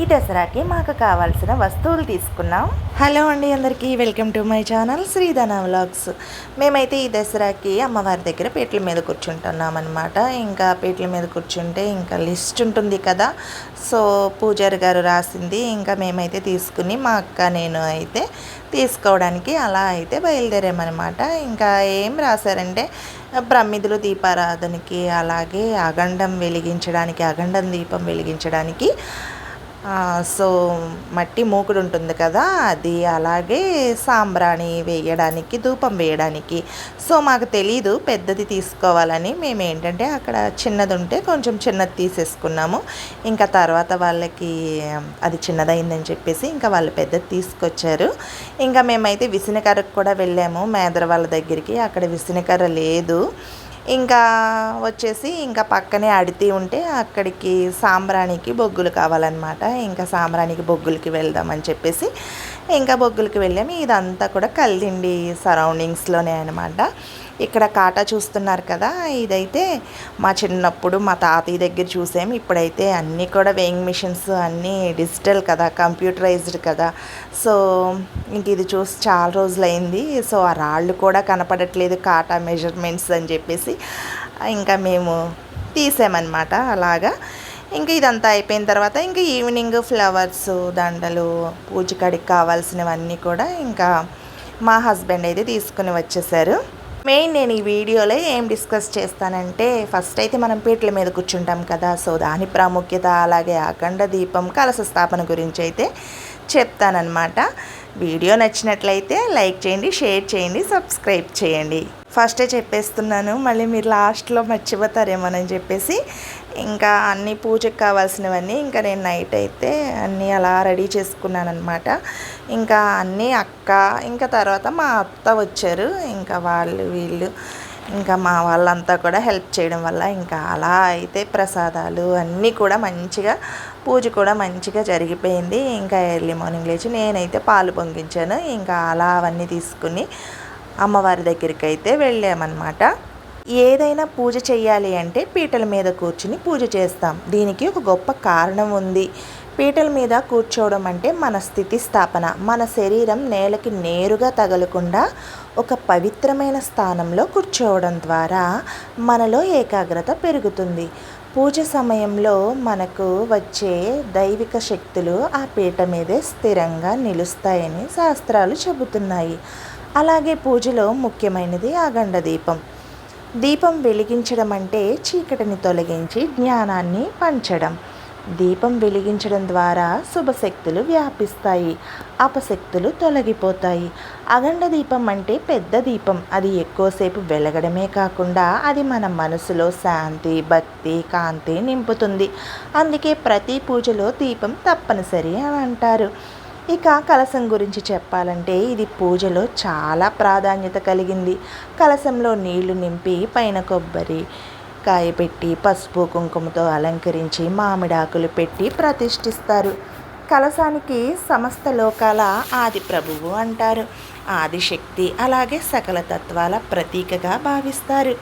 ఈ దసరాకి మాకు కావాల్సిన వస్తువులు తీసుకున్నాం. హలో అండి అందరికీ welcome to my channel Sridhana vlogs. మేమైతే ఈ దసరాకి అమ్మవారి దగ్గర పీటల మీద కూర్చుంటున్నాం అనమాట ఇంకా పీటల మీద కూర్చుంటే ఇంకా లిస్ట్ ఉంటుంది కదా. సో పూజారి గారు రాసింది ఇంకా మేమైతే తీసుకుని మా అక్క నేను అయితే తీసుకోవడానికి అలా అయితే బయలుదేరామన్నమాట. ఇంకా ఏం రాశారంటే ప్రమిదులు దీపారాధనకి అలాగే అగండం వెలిగించడానికి అగండం దీపం వెలిగించడానికి సో మట్టి మూకుడు ఉంటుంది కదా అది అలాగే సాంబ్రాణి వేయడానికి ధూపం వేయడానికి. సో మాకు తెలీదు పెద్దది తీసుకోవాలని మేము ఏంటంటే అక్కడ చిన్నది ఉంటే కొంచెం చిన్నది తీసేసుకున్నాము. ఇంకా తర్వాత వాళ్ళకి అది చిన్నదైందని చెప్పేసి ఇంకా వాళ్ళు పెద్దది తీసుకొచ్చారు. ఇంకా మేమైతే విసినకర్రకు కూడా వెళ్ళాము మేదర వాళ్ళ దగ్గరికి. అక్కడ విసినకర్ర లేదు. ఇంకా వచ్చేసి ఇంకా పక్కనే అడితి ఉంటే అక్కడికి సాంబ్రాణికి బొగ్గులు కావాలన్నమాట. ఇంకా సాంబ్రాణికి బొగ్గులకి వెళ్దామని చెప్పేసి ఇంకా బొగ్గులకి వెళ్ళాము. ఇదంతా కూడా కల్దిండి సరౌండింగ్స్లోనే అనమాట ఇక్కడ కాటా చూస్తున్నారు కదా ఇదైతే మా చిన్నప్పుడు మా తాతయ్య దగ్గర చూసాము ఇప్పుడైతే అన్నీ కూడా వేయింగ్ మిషన్స్ అన్నీ డిజిటల్ కదా కంప్యూటరైజ్డ్ కదా. సో ఇంక ఇది చూసి చాలా రోజులైంది. సో ఆ రాళ్ళు కూడా కనపడట్లేదు కాటా మెజర్మెంట్స్ అని చెప్పేసి. ఇంకా మేము తీసామన్నమాట అలాగా. ఇంకా ఇదంతా అయిపోయిన తర్వాత ఇంకా ఈవినింగ్ ఫ్లవర్స్ దండలు పూజకాడికి కావాల్సినవన్నీ కూడా ఇంకా మా హస్బెండ్ అయితే తీసుకుని వచ్చేసారు. మెయిన్ నేను ఈ వీడియోలో ఏం డిస్కస్ చేస్తానంటే ఫస్ట్ అయితే మనం పీటల మీద కూర్చుంటాం కదా సో దాని ప్రాముఖ్యత అలాగే అఖండ దీపం కలశ స్థాపన గురించి అయితే చెప్తానన్నమాట. వీడియో నచ్చినట్లయితే లైక్ చేయండి షేర్ చేయండి సబ్స్క్రైబ్ చేయండి. ఫస్టే చెప్పేస్తున్నాను మళ్ళీ మీరు లాస్ట్లో మర్చిపోతారేమోనని చెప్పేసి ఇంకా అన్ని పూజకు కావాల్సినవన్నీ ఇంకా నేను నైట్ అయితే అన్నీ అలా రెడీ చేసుకున్నాను అనమాట ఇంకా అన్నీ అక్క ఇంకా తర్వాత మా అత్త వచ్చారు ఇంకా వాళ్ళు వీళ్ళు ఇంకా మా వాళ్ళంతా కూడా హెల్ప్ చేయడం వల్ల ఇంకా అలా అయితే ప్రసాదాలు అన్నీ కూడా మంచిగా పూజ కూడా మంచిగా జరిగిపోయింది. ఇంకా ఎర్లీ మార్నింగ్ లేచి నేనైతే పాలు పొంగించాను. ఇంకా అలా అవన్నీ తీసుకుని అమ్మవారి దగ్గరికి అయితే వెళ్ళామన్నమాట. ఏదైనా పూజ చేయాలి అంటే పీటల మీద కూర్చుని పూజ చేస్తాం. దీనికి ఒక గొప్ప కారణం ఉంది. పీటల మీద కూర్చోవడం అంటే మన స్థితి స్థాపన. మన శరీరం నేలకి నేరుగా తగలకుండా ఒక పవిత్రమైన స్థానంలో కూర్చోవడం ద్వారా మనలో ఏకాగ్రత పెరుగుతుంది. పూజ సమయంలో మనకు వచ్చే దైవిక శక్తులు ఆ పీట మీదే స్థిరంగా నిలుస్తాయని శాస్త్రాలు చెబుతున్నాయి. అలాగే పూజలో ముఖ్యమైనది అగండ దీపం. దీపం వెలిగించడం అంటే చీకటిని తొలగించి జ్ఞానాన్ని పంచడం. దీపం వెలిగించడం ద్వారా శుభశక్తులు వ్యాపిస్తాయి అపశక్తులు తొలగిపోతాయి. అగండ దీపం అంటే పెద్ద దీపం. అది ఎక్కువసేపు వెలగడమే కాకుండా అది మన మనసులో శాంతి భక్తి కాంతి నింపుతుంది. అందుకే ప్రతి పూజలో దీపం తప్పనిసరి అని అంటారు. ఇక కలశం గురించి చెప్పాలంటే ఇది పూజలో చాలా ప్రాధాన్యత కలిగింది. కలశంలో నీళ్ళు నింపి పైన కొబ్బరి కాయ పెట్టి పసుపు కుంకుమతో అలంకరించి మామిడాకులు పెట్టి ప్రతిష్ఠిస్తారు. కలశానికి సమస్త లోకాల ఆది ప్రభువు అంటారు. ఆదిశక్తి అలాగే సకల తత్వాల ప్రతీకగా భావిస్తారు.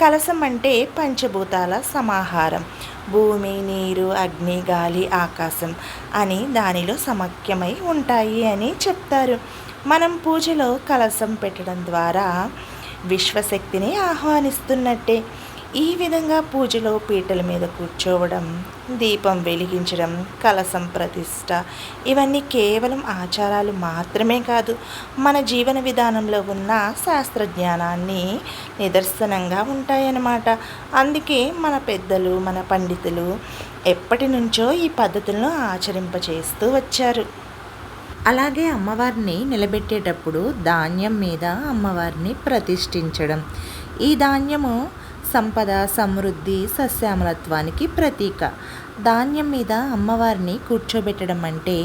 కలశం అంటే పంచభూతాల సమాహారం. భూమి నీరు అగ్ని గాలి ఆకాశం అని దానిలో సమఖ్యమై ఉంటాయి అని చెప్తారు. మనం పూజలో కలశం పెట్టడం ద్వారా విశ్వశక్తిని ఆహ్వానిస్తున్నట్టే. ఈ విధంగా పూజలో పీటల మీద కూర్చోవడం దీపం వెలిగించడం కలశం ప్రతిష్ట ఇవన్నీ కేవలం ఆచారాలు మాత్రమే కాదు. మన జీవన విధానంలో ఉన్న శాస్త్రజ్ఞానాన్ని నిదర్శనంగా ఉంటాయన్నమాట. అందుకే మన పెద్దలు మన పండితులు ఎప్పటి నుంచో ఈ పద్ధతులను ఆచరింపచేస్తూ వచ్చారు. అలాగే అమ్మవారిని నిలబెట్టేటప్పుడు ధాన్యం మీద అమ్మవారిని ప్రతిష్ఠించడం. ఈ ధాన్యము సంపద సమృద్ధి సస్యామలత్వానికి ప్రతీక. ధాన్యం మీద అమ్మవారిని కూర్చోబెట్టడం అంటే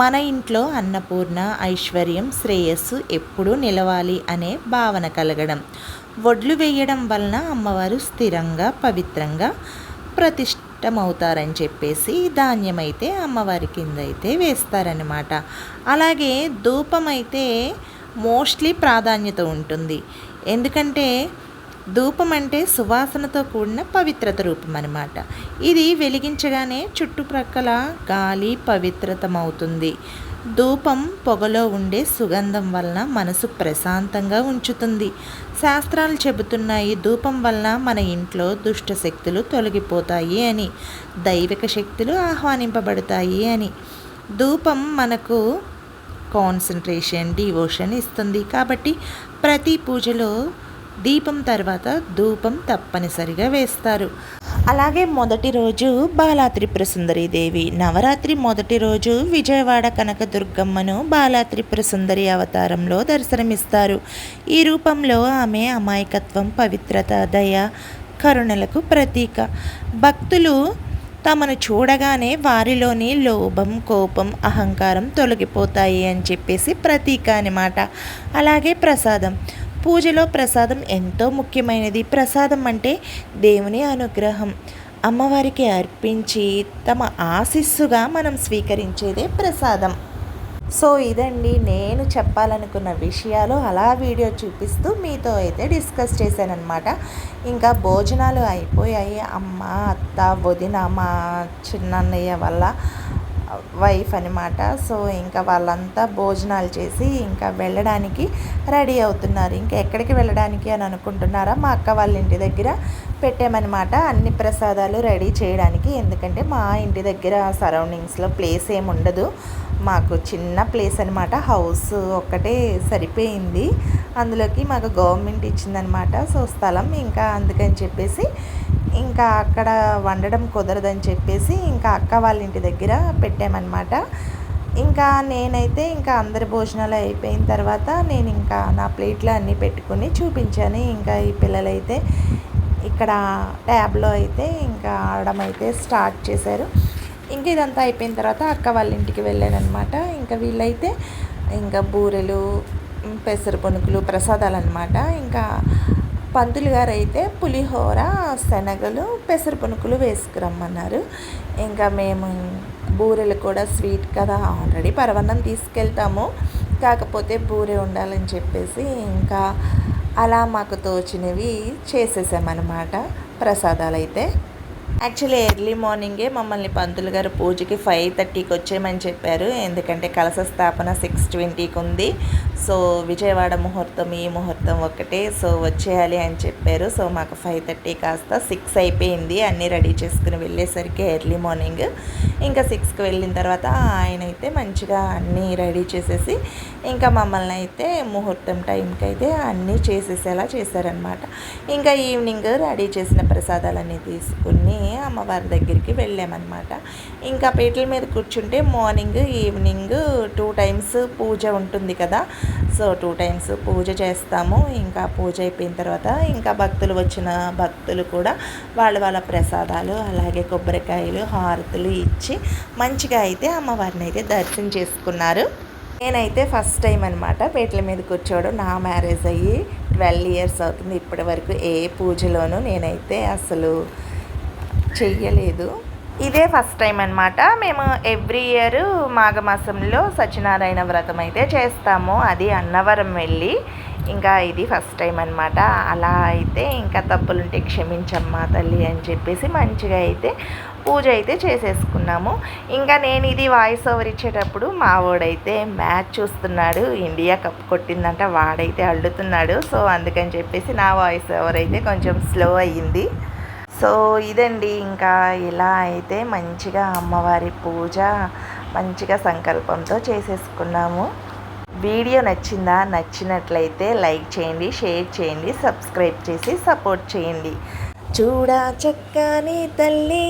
మన ఇంట్లో అన్నపూర్ణ ఐశ్వర్యం శ్రేయస్సు ఎప్పుడూ నిలవాలి అనే భావన కలగడం. వడ్లు వేయడం వలన అమ్మవారు స్థిరంగా పవిత్రంగా ప్రతిష్టమవుతారని చెప్పేసి ధాన్యం అయితే అమ్మవారి కింద అయితే వేస్తారనమాట అలాగే ధూపం అయితే మోస్ట్లీ ప్రాధాన్యత ఉంటుంది. ఎందుకంటే ధూపం అంటే సువాసనతో కూడిన పవిత్రత రూపం అనమాట ఇది వెలిగించగానే చుట్టుప్రక్కల గాలి పవిత్రతమవుతుంది. ధూపం పొగలో ఉండే సుగంధం వలన మనసు ప్రశాంతంగా ఉంచుతుంది. శాస్త్రాలు చెబుతున్నాయి ధూపం వలన మన ఇంట్లో దుష్ట శక్తులు తొలగిపోతాయి అని దైవిక శక్తులు ఆహ్వానింపబడతాయి అని. ధూపం మనకు కాన్సన్ట్రేషన్ డివోషన్ ఇస్తుంది. కాబట్టి ప్రతి పూజలో దీపం తర్వాత ధూపం తప్పనిసరిగా వేస్తారు. అలాగే మొదటి రోజు బాలా త్రిపుర దేవి నవరాత్రి మొదటి రోజు విజయవాడ కనకదుర్గమ్మను బాలా త్రిపుర సుందరి అవతారంలో దర్శనమిస్తారు. ఈ రూపంలో ఆమె అమాయకత్వం పవిత్రత దయ కరుణలకు ప్రతీక. భక్తులు తమను చూడగానే వారిలోని లోభం కోపం అహంకారం తొలగిపోతాయి అని చెప్పేసి ప్రతీక అనమాట అలాగే ప్రసాదం. పూజలో ప్రసాదం ఎంతో ముఖ్యమైనది. ప్రసాదం అంటే దేవుని అనుగ్రహం. అమ్మవారికి అర్పించి తమ ఆశిస్సుగా మనం స్వీకరించేదే ప్రసాదం. సో ఇదండి నేను చెప్పాలనుకున్న విషయాలు. అలా వీడియో చూపిస్తూ మీతో అయితే డిస్కస్ చేశానమాట ఇంకా భోజనాలు అయిపోయాయి. అమ్మ అత్త వదిన మా చిన్నన్నయ్య వల్ల వైఫ్ అనమాట సో ఇంకా వాళ్ళంతా భోజనాలు చేసి ఇంకా వెళ్ళడానికి రెడీ అవుతున్నారు. ఇంకా ఎక్కడికి వెళ్ళడానికి అని అనుకుంటున్నారా? మా అక్క వాళ్ళ ఇంటి దగ్గర పెట్టామన్నమాట. అన్ని ప్రసాదాలు రెడీ చేయడానికి. ఎందుకంటే మా ఇంటి దగ్గర సరౌండింగ్స్లో ప్లేస్ ఏమి ఉండదు. మాకు చిన్న ప్లేస్ అనమాట హౌస్ ఒక్కటే సరిపోయింది. అందులోకి మాకు గవర్నమెంట్ ఇచ్చిందనమాట సో స్థలం ఇంకా అందుకని చెప్పేసి ఇంకా అక్కడ వండడం కుదరదని చెప్పేసి ఇంకా అక్క వాళ్ళ ఇంటి దగ్గర పెట్టామన్నమాట. ఇంకా నేనైతే ఇంకా అందరి భోజనాలు అయిపోయిన తర్వాత నేను ఇంకా నా ప్లేట్లో అన్నీ పెట్టుకుని చూపించాను. ఇంకా ఈ పిల్లలైతే ఇక్కడ ట్యాబ్లో అయితే ఇంకా ఆడడం అయితే స్టార్ట్ చేశారు. ఇంకా ఇదంతా అయిపోయిన తర్వాత అక్క వాళ్ళ ఇంటికి వెళ్ళానమాట ఇంకా వీళ్ళైతే ఇంకా బూరెలు పెసర పొనుకులు ప్రసాదాలు అనమాట ఇంకా పంతులు గారు అయితే పులిహోర శనగలు పెసర పునుకులు వేసుకురమ్మన్నారు. ఇంకా మేము బూరెలు కూడా స్వీట్ కదా ఆల్రెడీ పరవన్నం తీసుకెళ్తాము. కాకపోతే బూరె ఉండాలని చెప్పేసి ఇంకా అలా మాకు తోచినవి చేసేసామన్నమాట ప్రసాదాలు అయితే యాక్చువల్లీ ఎర్లీ మార్నింగే మమ్మల్ని పంతులు గారు పూజకి ఫైవ్ థర్టీకి వచ్చేయమని చెప్పారు. ఎందుకంటే కలస స్థాపన సిక్స్ ట్వంటీకి ఉంది. సో విజయవాడ ముహూర్తం ఈ ముహూర్తం ఒకటే సో వచ్చేయాలి అని చెప్పారు. సో మాకు ఫైవ్ థర్టీ కాస్త సిక్స్ అయిపోయింది. అన్నీ రెడీ చేసుకుని వెళ్ళేసరికి ఎర్లీ మార్నింగ్ ఇంకా సిక్స్కి వెళ్ళిన తర్వాత ఆయన అయితే మంచిగా అన్నీ రెడీ చేసేసి ఇంకా మమ్మల్ని అయితే ముహూర్తం టైంకి అయితే అన్నీ చేసేసేలా చేశారనమాట ఇంకా ఈవినింగ్ రెడీ చేసిన ప్రసాదాలన్నీ తీసుకుని అమ్మవారి దగ్గరికి వెళ్ళామన్నమాట. ఇంకా పీటల మీద కూర్చుంటే మార్నింగ్ ఈవినింగ్ టూ టైమ్స్ పూజ ఉంటుంది కదా. సో టూ టైమ్స్ పూజ చేస్తాము. ఇంకా పూజ అయిపోయిన తర్వాత ఇంకా భక్తులు వచ్చిన భక్తులు కూడా వాళ్ళ వాళ్ళ ప్రసాదాలు అలాగే కొబ్బరికాయలు హారతులు ఇచ్చి మంచిగా అయితే అమ్మవారిని అయితే దర్శనం చేసుకున్నారు. నేనైతే ఫస్ట్ టైం అనమాట పేటల మీద కూర్చోవడం. నా మ్యారేజ్ అయ్యి ట్వెల్వ్ ఇయర్స్ అవుతుంది ఇప్పటి వరకు ఏ పూజలోనూ నేనైతే అసలు చెయ్యలేదు. ఇదే ఫస్ట్ టైం అనమాట మేము ఎవ్రీ ఇయర్ మాఘమాసంలో సత్యనారాయణ వ్రతం అయితే చేస్తాము. అది అన్నవరం వెళ్ళి ఇంకా ఇది ఫస్ట్ టైం అనమాట అలా అయితే ఇంకా తప్పులుంటే క్షమించమ్మా తల్లి అని చెప్పేసి మంచిగా అయితే పూజ అయితే చేసేసుకున్నాము. ఇంకా నేను ఇది వాయిస్ ఓవర్ ఇచ్చేటప్పుడు మా వాడైతే మ్యాచ్ చూస్తున్నాడు. ఇండియా కప్ కొట్టిందంట వాడైతే అల్లుతున్నాడు. సో అందుకని చెప్పేసి నా వాయిస్ ఓవర్ అయితే కొంచెం స్లో అయ్యింది. సో ఇదండి ఇంకా ఇలా అయితే మంచిగా అమ్మవారి పూజ మంచిగా సంకల్పంతో చేసేసుకున్నాము. వీడియో నచ్చిందా? నచ్చినట్లయితే లైక్ చేయండి షేర్ చేయండి సబ్స్క్రైబ్ చేసి సపోర్ట్ చేయండి. చూడా చక్కని తల్లి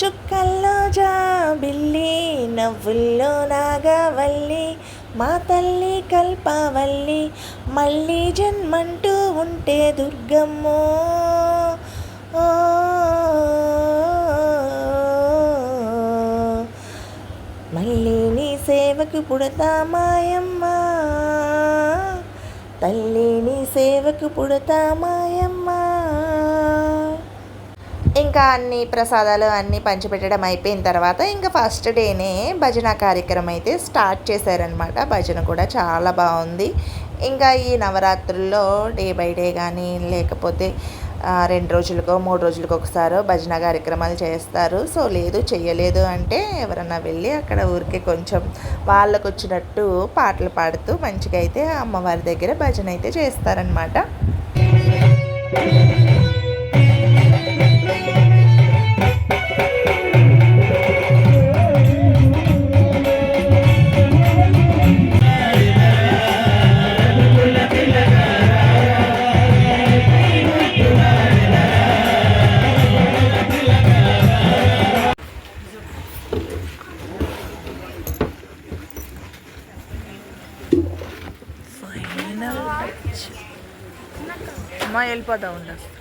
చుక్కల్లో జాబిల్లి నవ్వుల్లో నాగవల్లి మా తల్లి కల్పవల్లి మళ్ళీ జన్మంటూ ఉంటే దుర్గమ్మో. సేవకు పుడతా మాయమ్మ సేవకు పుడతా మాయమ్మ ఇంకా అన్ని ప్రసాదాలు అన్నీ పంచిపెట్టడం అయిపోయిన తర్వాత ఇంకా ఫస్ట్ డేనే భజన కార్యక్రమం అయితే స్టార్ట్ చేశారనమాట భజన కూడా చాలా బాగుంది. ఇంకా ఈ నవరాత్రుల్లో డే బై డే కానీ లేకపోతే రెండు రోజులకో మూడు రోజులకో ఒకసారో భజన కార్యక్రమాలు చేస్తారు. సో లేదు చేయలేదు అంటే ఎవరన్నా వెళ్ళి అక్కడ ఊరికే కొంచెం వాళ్ళకు వచ్చినట్టు పాటలు పాడుతూ మంచిగా అయితే అమ్మవారి దగ్గర భజన అయితే చేస్తారనమాట వెళ్ళిపోతా ఉండ వచ్చేసిందా